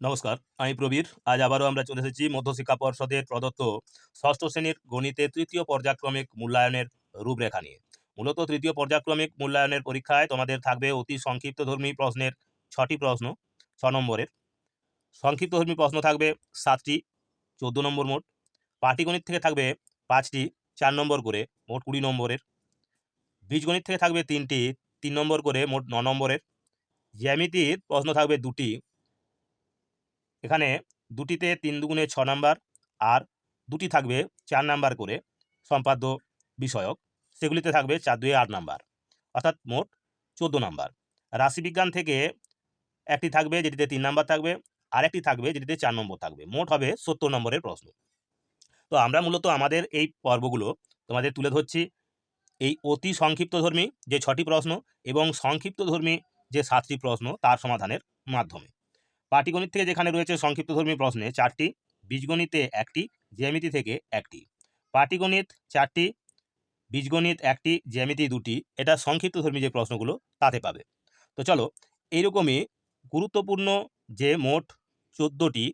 নমস্কার, আমি প্রবীর। আজ আবারও আমরা চলে এসেছি মধ্যশিক্ষা পর্ষদের প্রদত্ত ষষ্ঠ শ্রেণির গণিতে তৃতীয় পর্যায়ক্রমিক মূল্যায়নের রূপরেখা নিয়ে। মূলত তৃতীয় পর্যায়ক্রমিক মূল্যায়নের পরীক্ষায় তোমাদের থাকবে অতি সংক্ষিপ্তধর্মী প্রশ্নের ছটি প্রশ্ন ছ নম্বরের। সংক্ষিপ্তধর্মী প্রশ্ন থাকবে সাতটি, চোদ্দ নম্বর মোট। পাটিগণিত থেকে থাকবে পাঁচটি, চার নম্বর করে মোট কুড়ি নম্বরের। বীজগণিত থেকে থাকবে তিনটি, তিন নম্বর করে মোট ন নম্বরের। জ্যামিতির প্রশ্ন থাকবে দুটি এখানে দুটিতে তিন দুগুণে ছ নাম্বার আর দুটি থাকবে চার নাম্বার করে সম্পাদ্য বিষয়ক। সেগুলিতে থাকবে চার দুয়ে আট নাম্বার, অর্থাৎ মোট চোদ্দ নাম্বার। রাশিবিজ্ঞান থেকে একটি থাকবে যেটিতে তিন নাম্বার থাকবে আর একটি থাকবে যেটিতে চার নম্বর থাকবে। মোট হবে সত্তর নম্বরের প্রশ্ন। তো আমরা মূলত আমাদের এই পর্বগুলো তোমাদের তুলে ধরছি। এই অতি সংক্ষিপ্তধর্মী যে ছটি প্রশ্ন এবং সংক্ষিপ্তধর্মী যে সাতটি প্রশ্ন তার সমাধানের মাধ্যমে। পাটিগণিত থেকে যেখানে রয়েছে সংক্ষিপ্তধর্মী প্রশ্নে চারটি, বীজগণিতে একটি, জ্যামিতি থেকে একটি। পাটিগণিত চারটি, বীজগণিত একটি, জ্যামিতি দুটি, এটা সংক্ষিপ্তধর্মী যে প্রশ্নগুলো তাতে পাবে। তো চলো, এইরকমই গুরুত্বপূর্ণ যে মোট চোদ্দোটি,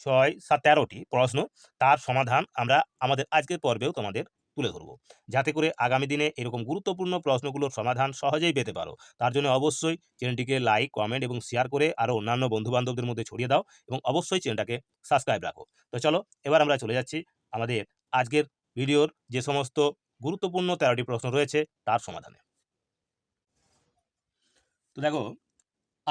ছয়, সাত, তেরোটি প্রশ্ন, তার সমাধান আমরা আমাদের আজকের পর্বেও তোমাদের তুলে ধরবো। যাতে করে আগামী দিনে এরকম গুরুত্বপূর্ণ প্রশ্নগুলোর সমাধান সহজেই পেতে পারো। তার জন্য অবশ্যই চ্যানেলটিকে লাইক, কমেন্ট এবং শেয়ার করে আরও অন্যান্য বন্ধুবান্ধবদের মধ্যে ছড়িয়ে দাও এবং অবশ্যই চ্যানেলটাকে সাবস্ক্রাইব রাখো। তো চলো, এবার আমরা চলে যাচ্ছি আমাদের আজকের ভিডিওর যে সমস্ত গুরুত্বপূর্ণ তেরোটি প্রশ্ন রয়েছে, তার সমাধানে। তো দেখো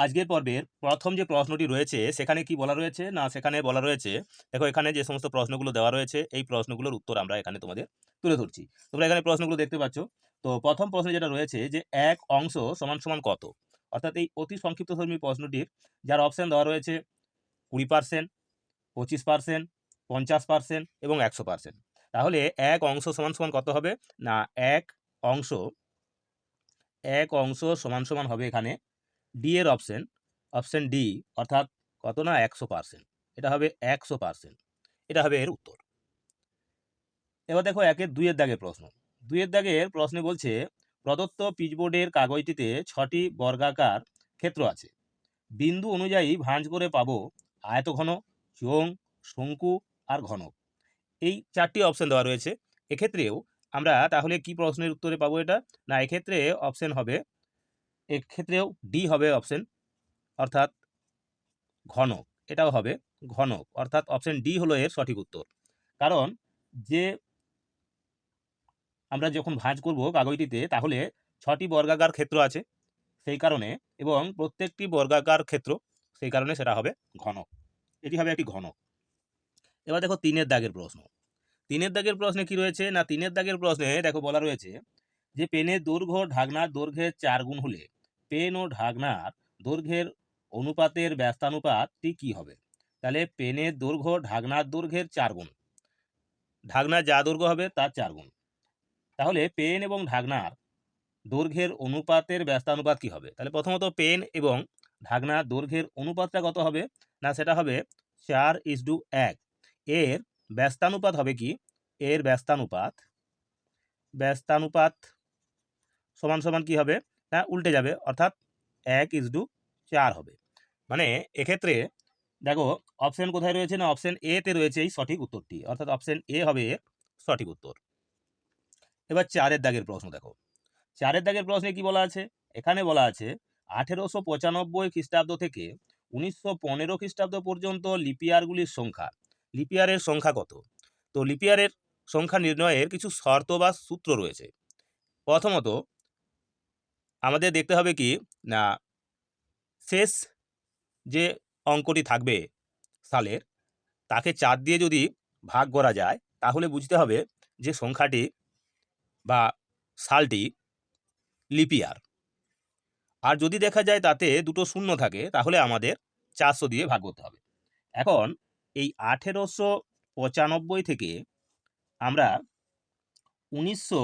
আজকের পর্বের প্রথম যে প্রশ্নটি রয়েছে, সেখানে কি বলা রয়েছে? না, সেখানে বলা রয়েছে, দেখো এখানে যে সমস্ত প্রশ্নগুলো দেওয়া রয়েছে, এই প্রশ্নগুলোর উত্তর আমরা এখানে তোমাদের তুলে ধরছি। তোমরা এখানে প্রশ্নগুলো দেখতে পাচ্ছ। তো প্রথম প্রশ্ন যেটা রয়েছে যে এক অংশ সমান সমান কত? অর্থাৎ এই অতি সংক্ষিপ্তধর্মী প্রশ্নটির যার অপশান দেওয়া রয়েছে কুড়ি পার্সেন্ট পঁচিশ পার্সেন্ট পঞ্চাশ পার্সেন্ট এবং একশো পার্সেন্ট তাহলে এক অংশ সমান সমান কত হবে? না, এক অংশ এক অংশ সমান সমান হবে এখানে ডি এর অপশন অপশন ডি অর্থাৎ কত না? একশো পার্সেন্ট এটা হবে একশো পার্সেন্ট এটা হবে এর উত্তর। এবার দেখো একের দুইয়ের দাগের প্রশ্ন। দুইয়ের দাগের প্রশ্নে বলছে, প্রদত্ত পিচবোর্ডের কাগজটিতে ছটি বর্গাকার ক্ষেত্র আছে। বিন্দু অনুযায়ী ভাঁজ করে পাবো আয়তঘন চোং শঙ্কু আর ঘনক এই চারটি অপশন দেওয়া রয়েছে। এক্ষেত্রেও আমরা তাহলে কি প্রশ্নের উত্তরে পাবো এটা? না, এক্ষেত্রে অপশন হবে এক্ষেত্রেও ডি হবে অপশন অর্থাৎ ঘনক, এটাও হবে ঘনক, অর্থাৎ অপশন ডি হলো এর সঠিক উত্তর। কারণ যে আমরা যখন ভাঁজ করব কাগজটিতে তাহলে ছটি বর্গাকার ক্ষেত্র আছে সেই কারণে, এবং প্রত্যেকটি বর্গাকার ক্ষেত্র সেই কারণে সেটা হবে ঘনক। এটি হবে একটি ঘনক। এবার দেখো তিনের দাগের প্রশ্ন। তিনের দাগের প্রশ্নে কি রয়েছে? না, তিনের দাগের প্রশ্নে দেখো বলা রয়েছে যে পেনের দৈর্ঘ্য ঢাকনার দৈর্ঘ্যের চার গুণ হলে পেন ও ঢাকনার দৈর্ঘ্যের অনুপাতের ব্যস্তানুপাতটি কি হবে? তাহলে পেনের দৈর্ঘ্য, ঢাকনার দৈর্ঘ্যের চার গুণ। ঢাকনার যা দৈর্ঘ্য হবে তার চার গুণ। তাহলে পেন এবং ঢাকনার দৈর্ঘ্যের অনুপাতের ব্যস্তানুপাত কি হবে? তাহলে প্রথমত পেন এবং ঢাকনার দৈর্ঘ্যের অনুপাতটা কত হবে? না, সেটা হবে চার ইস টু এক। এর ব্যস্তানুপাত হবে কি? এর ব্যস্তানুপাত ব্যস্তানুপাত সমান সমান কি হবে? না উল্টে যাবে, অর্থাৎ এক ইজ টু চার হবে। মানে এক্ষেত্রে দেখো অপশন কোথায় রয়েছে না অপশন এতে রয়েছে এই সঠিক উত্তরটি, অর্থাৎ অপশন এ হবে সঠিক উত্তর। এবার চারের দাগের প্রশ্ন দেখো। চারের দাগের প্রশ্নে কি বলা আছে? এখানে বলা আছে, আঠেরোশো পঁচানব্বই খ্রিস্টাব্দ থেকে উনিশশো পনেরো খ্রিস্টাব্দ পর্যন্ত লিপিয়ারগুলির সংখ্যা, লিপিয়ারের সংখ্যা কত? তো লিপিয়ারের সংখ্যা নির্ণয়ের কিছু শর্ত বা সূত্র রয়েছে। প্রথমত আমাদের দেখতে হবে কি না শেষ যে অঙ্কটি থাকবে সালের, তাকে চার দিয়ে যদি ভাগ করা যায়, তাহলে বুঝতে হবে যে সংখ্যাটি বা সালটি লিপিয়ার। আর যদি দেখা যায় তাতে দুটো শূন্য থাকে, তাহলে আমাদের চারশো দিয়ে ভাগ করতে হবে। এখন এই আঠেরোশো পঁচানব্বই থেকে আমরা উনিশশো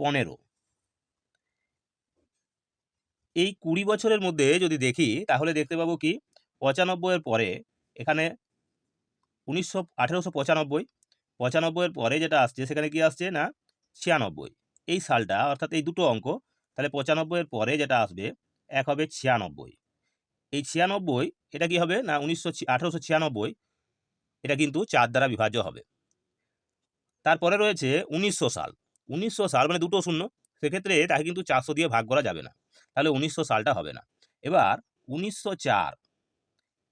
পনেরো এই কুড়ি বছরের মধ্যে যদি দেখি, তাহলে দেখতে পাবো কি পঁচানব্বইয়ের পরে এখানে উনিশশো, আঠেরোশো পঁচানব্বই পঁচানব্বইয়ের পরে যেটা আসছে, সেখানে কি আসছে না, ছিয়ানব্বই। এই সালটা, অর্থাৎ এই দুটো অঙ্ক, তাহলে পঁচানব্বইয়ের পরে যেটা আসবে, এক হবে ছিয়ানব্বই। এই ছিয়ানব্বই, এটা কি হবে না, উনিশশো আঠেরোশো ছিয়ানব্বই, এটা কিন্তু চার দ্বারা বিভাজ্য হবে। তারপরে রয়েছে উনিশশো সাল। উনিশশো সাল মানে দুটো শূন্য, সেক্ষেত্রে তাকে কিন্তু চারশো দিয়ে ভাগ করা যাবে না। তাহলে উনিশশো সালটা হবে না। এবার উনিশশো চার,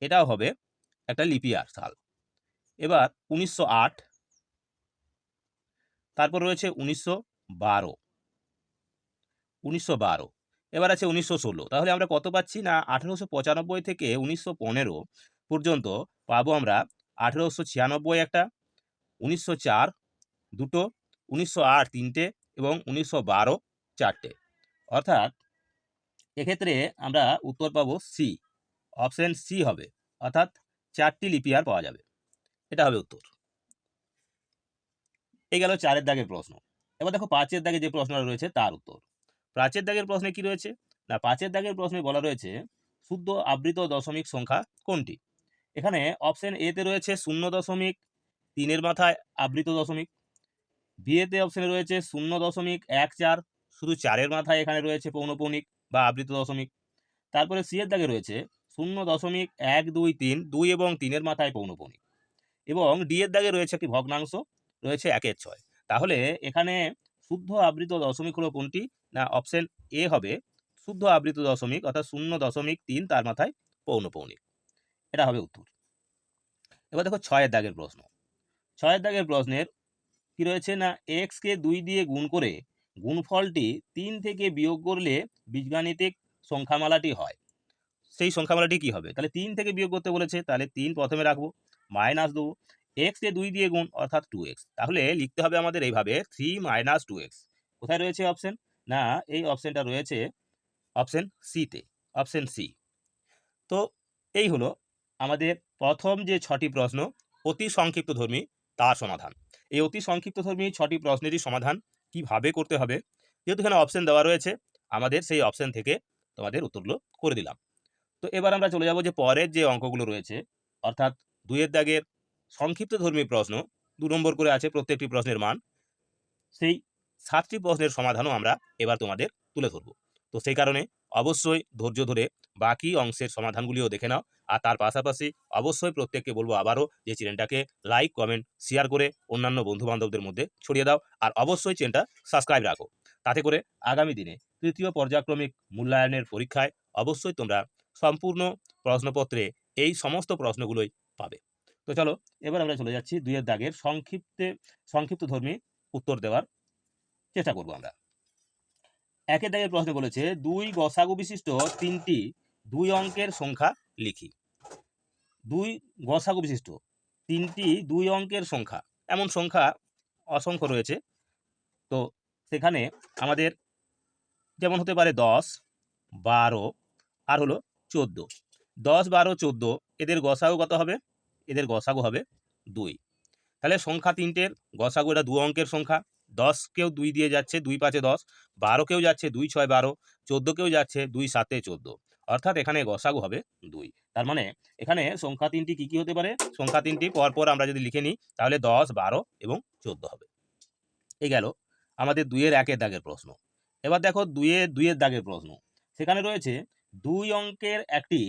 এটাও হবে একটা লিপিয়ার সাল। এবার উনিশশো আট, তারপর রয়েছে উনিশশো বারো। উনিশশো বারো, এবার আছে উনিশশো ষোলো। তাহলে আমরা কত পাচ্ছি না? আঠেরোশো পঁচানব্বই থেকে উনিশশো পনেরো পর্যন্ত পাবো আমরা আঠেরোশো ছিয়ানব্বই একটা, উনিশশো চার দুটো, উনিশশো আট তিনটে এবং উনিশশো বারো চারটে। অর্থাৎ এক্ষেত্রে আমরা উত্তর পাবো সি অপশন সি হবে, অর্থাৎ চারটি লিপিয়ার পাওয়া যাবে। এটা হবে উত্তর। এই গেল চারের দাগের প্রশ্ন। এবার দেখো পাঁচের দাগে যে প্রশ্নটা রয়েছে তার উত্তর। পাঁচের দাগের প্রশ্নে কি রয়েছে? না, পাঁচের দাগের প্রশ্নে বলা রয়েছে শুদ্ধ আবৃত দশমিক সংখ্যা কোনটি? এখানে অপশন এতে রয়েছে শূন্য দশমিক, তিনের মাথায় আবৃত দশমিক। বিয়েতে অপশনে রয়েছে শূন্য দশমিক এক চার, শুধু চারের মাথায় এখানে রয়েছে পৌনপৌনিক। বা আবৃত দশমিক। তারপরে সি এর দাগে রয়েছে শূন্য দশমিক এক দুই তিন, দুই এবং তিনের মাথায় পৌনপৌনিক। এবং ডি এর দাগে রয়েছে একটি ভগ্নাংশ, রয়েছে একের ছয়। তাহলে এখানে শুদ্ধ আবৃত দশমিক হলো কোনটি? না, অপশন এ হবে শুদ্ধ আবৃত দশমিক, অর্থাৎ শূন্য দশমিক তিন তার মাথায় পৌনপৌনিক। এটা হবে উত্তর। এবার দেখো ছয়ের দাগের প্রশ্ন। ছয়ের দাগের প্রশ্নের কি রয়েছে? না এক্সকে দুই দিয়ে গুণ করে গুণফলটি তিন থেকে বিয়োগ করলে বীজগাণিতিক সংখ্যামালাটি হয়। সেই সংখ্যামালাটি কি হবে? তাহলে তিন থেকে বিয়োগ করতে বলেছে, তাহলে তিন প্রথমে রাখব, মাইনাস দেবো এক্সকে দুই দিয়ে গুণ, অর্থাৎ টু এক্স তাহলে লিখতে হবে আমাদের এইভাবে থ্রি মাইনাস টু এক্স কোথায় রয়েছে অপশন না, এই অপশনটা রয়েছে অপশন সিতে অপশন সি তো এই হলো আমাদের প্রথম যে ছটি প্রশ্ন, অতি সংক্ষিপ্ত ধর্মী তার সমাধান। এই অতি সংক্ষিপ্ত ধর্মী ছটি প্রশ্নেরই সমাধান কীভাবে করতে হবে? যেহেতু এখানে অপশন দেওয়া রয়েছে, আমাদের সেই অপশন থেকে তোমাদের উত্তরগুলো করে দিলাম। তো এবার আমরা চলে যাব যে পরের যে অঙ্কগুলো রয়েছে, অর্থাৎ দুইয়ের দাগের সংক্ষিপ্ত ধর্মী প্রশ্ন, দু নম্বর করে আছে প্রত্যেকটি প্রশ্নের মান, সেই সাতটি প্রশ্নের সমাধানও আমরা এবার তোমাদের তুলে ধরব। তো সেই কারণে অবশ্যই ধৈর্য ধরে বাকি অংশের সমাধানগুলিও দেখে নাও আর তার পাশাপাশি অবশ্যই প্রত্যেককে বলব আবারও যে চ্যানেলটাকে লাইক কমেন্ট শেয়ার করে অন্যান্য বন্ধু বান্ধবদের মধ্যে ছড়িয়ে দাও আর অবশ্যই চ্যানেলটা সাবস্ক্রাইব রাখো। তাতে করে আগামী দিনে তৃতীয় পর্যায়ক্রমিক মূল্যায়নের পরীক্ষায় অবশ্যই তোমরা সম্পূর্ণ প্রশ্নপত্রে এই সমস্ত প্রশ্নগুলোই পাবে। তো চলো, এবার আমরা চলে যাচ্ছি দুইয়ের দাগের সংক্ষিপ্তে, সংক্ষিপ্ত ধর্মী উত্তর দেওয়ার চেষ্টা করব আমরা। একের দাগের প্রশ্ন বলেছে, দুই গসাগু বিশিষ্ট তিনটি দুই অঙ্কের সংখ্যা লিখি। দুই গসাগু বিশিষ্ট। তিনটি দুই অঙ্কের সংখ্যা। এমন সংখ্যা অসংখ্য রয়েছে। তো সেখানে আমাদের যেমন হতে পারে দশ, বারো আর হলো চোদ্দ। দশ, বারো, চোদ্দ, এদের গসাগু কত হবে? এদের গসাগু হবে দুই। তাহলে সংখ্যা তিনটের গসাগু এটা দু অঙ্কের সংখ্যা। দশকেও দুই দিয়ে যাচ্ছে, দুই পাঁচে দশ বারোকেও যাচ্ছে, দুই ছয় বারো চোদ্দোকেও যাচ্ছে, দুই সাতে চোদ্দ। অর্থাৎ এখানে গসাগু হবে দুই। তার মানে এখানে সংখ্যা তিনটি কি কি হতে পারে? সংখ্যা তিনটি পরপর আমরা যদি লিখে নিই, তাহলে দশ, বারো এবং চোদ্দ হবে। এই গেল আমাদের দুইয়ের একের দাগের প্রশ্ন। এবার দেখো দুইয়ের দুইয়ের দাগের প্রশ্ন। সেখানে রয়েছে দুই অঙ্কের একটি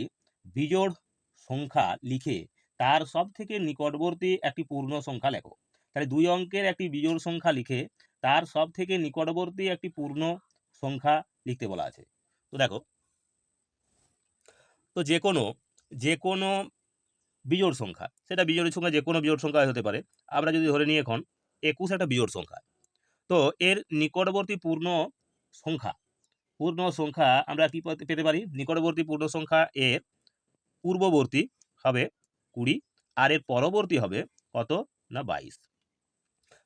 বিজোড় সংখ্যা লিখে তার সব থেকে নিকটবর্তী একটি পূর্ণ সংখ্যা লেখো। তাহলে দুই অঙ্কের একটি বিজোড় সংখ্যা লিখে তার সব থেকে নিকটবর্তী একটি পূর্ণ সংখ্যা লিখতে বলা আছে। তো দেখো, তো যে কোনো যে কোনো বিজোড় সংখ্যা, সেটা বিজোড় সংখ্যা যে কোনো বিজোড় সংখ্যা হতে পারে। আমরা যদি ধরে নিই এখন, একুশ একটা বিজোড় সংখ্যা। তো এর নিকটবর্তী পূর্ণ সংখ্যা পূর্ণ সংখ্যা আমরা কি পেতে পারি? নিকটবর্তী পূর্ণ সংখ্যা এর পূর্ববর্তী হবে কুড়ি, আর এর পরবর্তী হবে কত? না, বাইশ।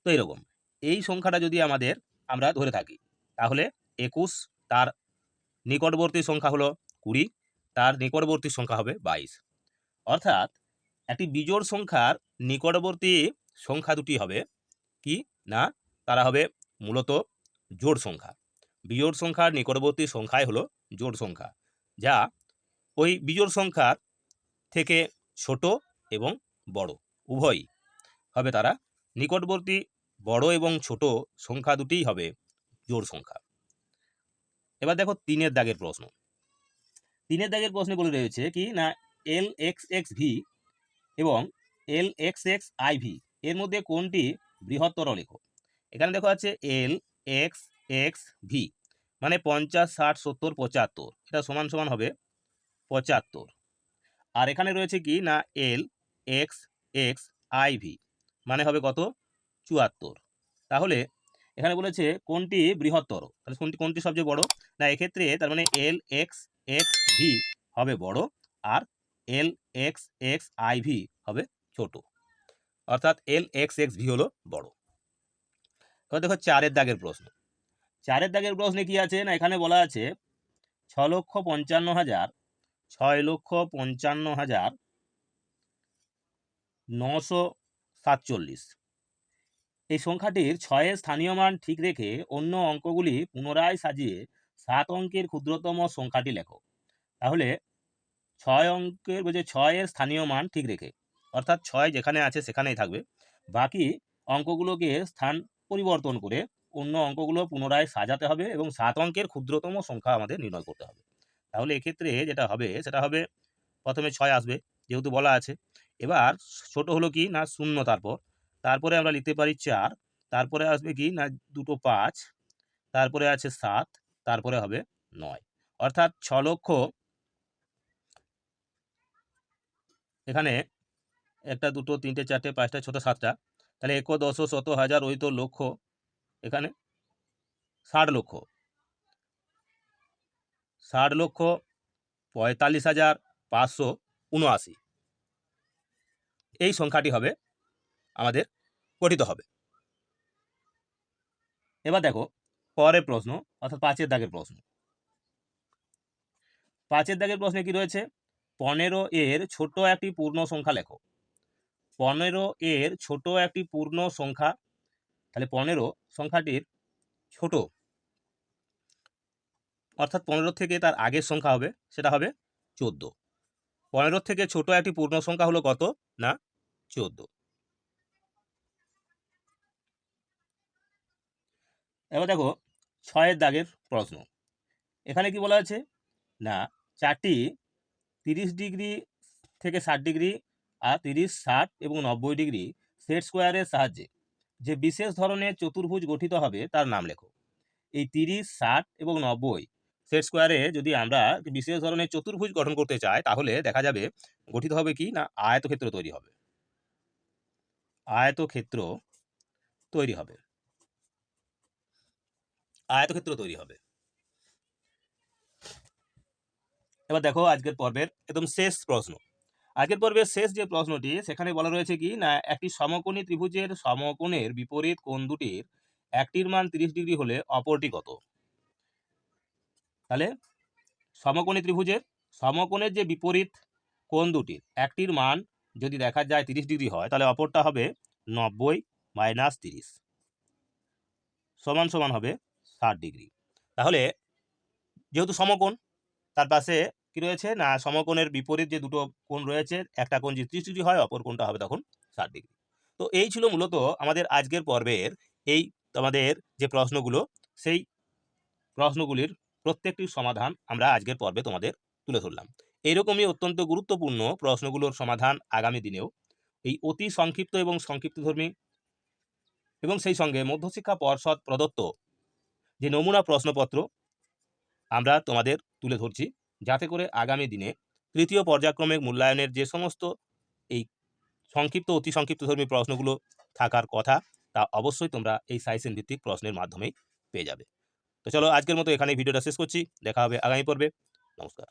তো এরকম। এই সংখ্যাটা যদি আমাদের আমরা ধরে থাকি, তাহলে একুশ তার নিকটবর্তী সংখ্যা হলো কুড়ি, তার নিকটবর্তী সংখ্যা হবে বাইশ। অর্থাৎ একটি বিজোড় সংখ্যার নিকটবর্তী সংখ্যা দুটি হবে কি? না, তারা হবে মূলত জোড় সংখ্যা। বিজোড় সংখ্যার নিকটবর্তী সংখ্যাই হলো জোড় সংখ্যা, যা ওই বিজোড় সংখ্যার থেকে ছোট এবং বড়, উভয়ই হবে তারা নিকটবর্তী বড় এবং ছোট সংখ্যা দুটিই হবে জোড় সংখ্যা। এবার দেখো তিনের দাগের প্রশ্ন। তিনের দাগের প্রশ্নে বলে রয়েছে কি না এল এক্স এক্স ভি এবং L X X I V, এর মধ্যে কোনটি বৃহত্তর লেখো এখানে দেখো আছে এল এক্স এক্স ভি মানে পঞ্চাশ, ষাট, সত্তর, পঁচাত্তর, এটা সমান সমান হবে পঁচাত্তর। আর এখানে রয়েছে কি না L X X I V মানে হবে কত? চুয়াত্তর। তাহলে এখানে বলেছে কোনটি বৃহত্তর? তাহলে কোনটি কোনটি সবচেয়ে বড়? না, এক্ষেত্রে তার মানে এল এক্স এক্স ভি হবে বড় আর L X X I V হবে ছোট। অর্থাৎ এল এক্স এক্স ভি হলো বড়। এবার দেখো চারের দাগের প্রশ্ন। চারের দাগের প্রশ্নে কি আছে? না, এখানে বলা আছে ছ লক্ষ পঞ্চান্ন হাজার, ছয় লক্ষ পঞ্চান্ন হাজার নশো সাতচল্লিশ। এই সংখ্যাটির ছয়ের স্থানীয় মান ঠিক রেখে অন্য অঙ্কগুলি পুনরায় সাজিয়ে সাত অঙ্কের ক্ষুদ্রতম সংখ্যাটি লেখো। তাহলে ছয় অঙ্কের বলছে ছয়ের স্থানীয় মান ঠিক রেখে, অর্থাৎ ছয় যেখানে আছে সেখানেই থাকবে। বাকি অঙ্কগুলোকে স্থান পরিবর্তন করে অন্য অঙ্কগুলো পুনরায় সাজাতে হবে এবং সাত অঙ্কের ক্ষুদ্রতম সংখ্যা আমাদের নির্ণয় করতে হবে। তাহলে এক্ষেত্রে যেটা হবে, সেটা হবে প্রথমে ছয় আসবে, যেহেতু বলা আছে। এবার ছোট হলো কি না শূন্য তারপর? তারপরে আমরা লিখতে পারি চার, তারপরে আসবে কি না, দুটো পাঁচ, তারপরে আছে সাত, তারপরে হবে নয়। অর্থাৎ ছ লক্ষ এখানে একটা, দুটো, তিনটে, চারটে, পাঁচটা, ছটা, সাতটা, তাহলে এক, দশ শত হাজার ওই তো লক্ষ এখানে ষাট লক্ষ। ষাট লক্ষ পঁয়তাল্লিশ হাজার পাঁচশো উনআশি। এই সংখ্যাটি হবে আমাদের গঠিত হবে। এবার দেখো, পরের প্রশ্ন, অর্থাৎ পাঁচের দাগের প্রশ্ন। পাঁচের দাগের প্রশ্নে কি রয়েছে? পনেরো এর ছোট একটি পূর্ণ সংখ্যা লেখো। পনেরো এর ছোট একটি পূর্ণ সংখ্যা, তাহলে পনেরো সংখ্যাটির ছোট। অর্থাৎ পনেরো থেকে তার আগের সংখ্যা হবে, সেটা হবে চোদ্দ। পনেরো থেকে ছোট একটি পূর্ণ সংখ্যা হলো কত? না, চোদ্দ। এবার দেখো, ছয়ের দাগের প্রশ্ন। এখানে কি বলা আছে না, চারটি তিরিশ ডিগ্রি থেকে ষাট ডিগ্রি আর তিরিশ, ষাট এবং নব্বই ডিগ্রি সেট স্কোয়ারের সাহায্যে যে বিশেষ ধরনের চতুর্ভুজ গঠিত হবে তার নাম লেখো। এই তিরিশ, ষাট এবং নব্বই সেট স্কোয়ারে যদি আমরা বিশেষ ধরনের চতুর্ভুজ গঠন করতে চাই, তাহলে দেখা যাবে গঠিত হবে কি না, আয়তক্ষেত্র তৈরি হবে। আয়তক্ষেত্র তৈরি হবে। আয়তক্ষেত্র তৈরি হবে। এবার দেখো আজকের পর্বের একদম শেষ প্রশ্ন। আজকের পর্বের শেষ যে প্রশ্নটি, সেখানে বলা রয়েছে কি, না, একটি সমকোণী ত্রিভুজের সমকোণের বিপরীত কোণ দুটির একটির মান তিরিশ ডিগ্রি হলে অপরটি কত? তাহলে সমকোণী ত্রিভুজের সমকোণের যে বিপরীত কোণ দুটির একটির মান যদি দেখা যায় তিরিশ ডিগ্রি হয়, তাহলে অপরটা হবে নব্বই মাইনাস তিরিশ। সমান সমান হবে ষাট ডিগ্রি তাহলে যেহেতু সমকোণ, তার পাশে কি রয়েছে? না, সমকোণের বিপরীত যে দুটো কোণ রয়েছে, একটা কোণ যদি ত্রিশ ডিগ্রি হয়, অপর কোণটা হবে তখন ষাট ডিগ্রি তো এই ছিল মূলত আমাদের আজকের পর্বের এই আমাদের যে প্রশ্নগুলো, সেই প্রশ্নগুলির প্রত্যেকটির সমাধান আমরা আজকের পর্বে তোমাদের তুলে ধরলাম। এইরকমই অত্যন্ত গুরুত্বপূর্ণ প্রশ্নগুলোর সমাধান আগামী দিনেও এই অতি সংক্ষিপ্ত এবং সংক্ষিপ্তধর্মী এবং সেই সঙ্গে মধ্যশিক্ষা পর্ষদ প্রদত্ত যে নমুনা প্রশ্নপত্র আমরা তোমাদের তুলে ধরছি, যাতে করে আগামী দিনে তৃতীয় পর্যায়ক্রমিক মূল্যায়নের যে সমস্ত এই সংক্ষিপ্ত, অতি সংক্ষিপ্তধর্মী প্রশ্নগুলো থাকার কথা, তা অবশ্যই তোমরা এই সাইসেন ভিত্তিক প্রশ্নের মাধ্যমেই পেয়ে যাবে। তো চলো আজকের মতো এখানে ভিডিওটা শেষ করছি, দেখা হবে আগামী পর্বে। নমস্কার।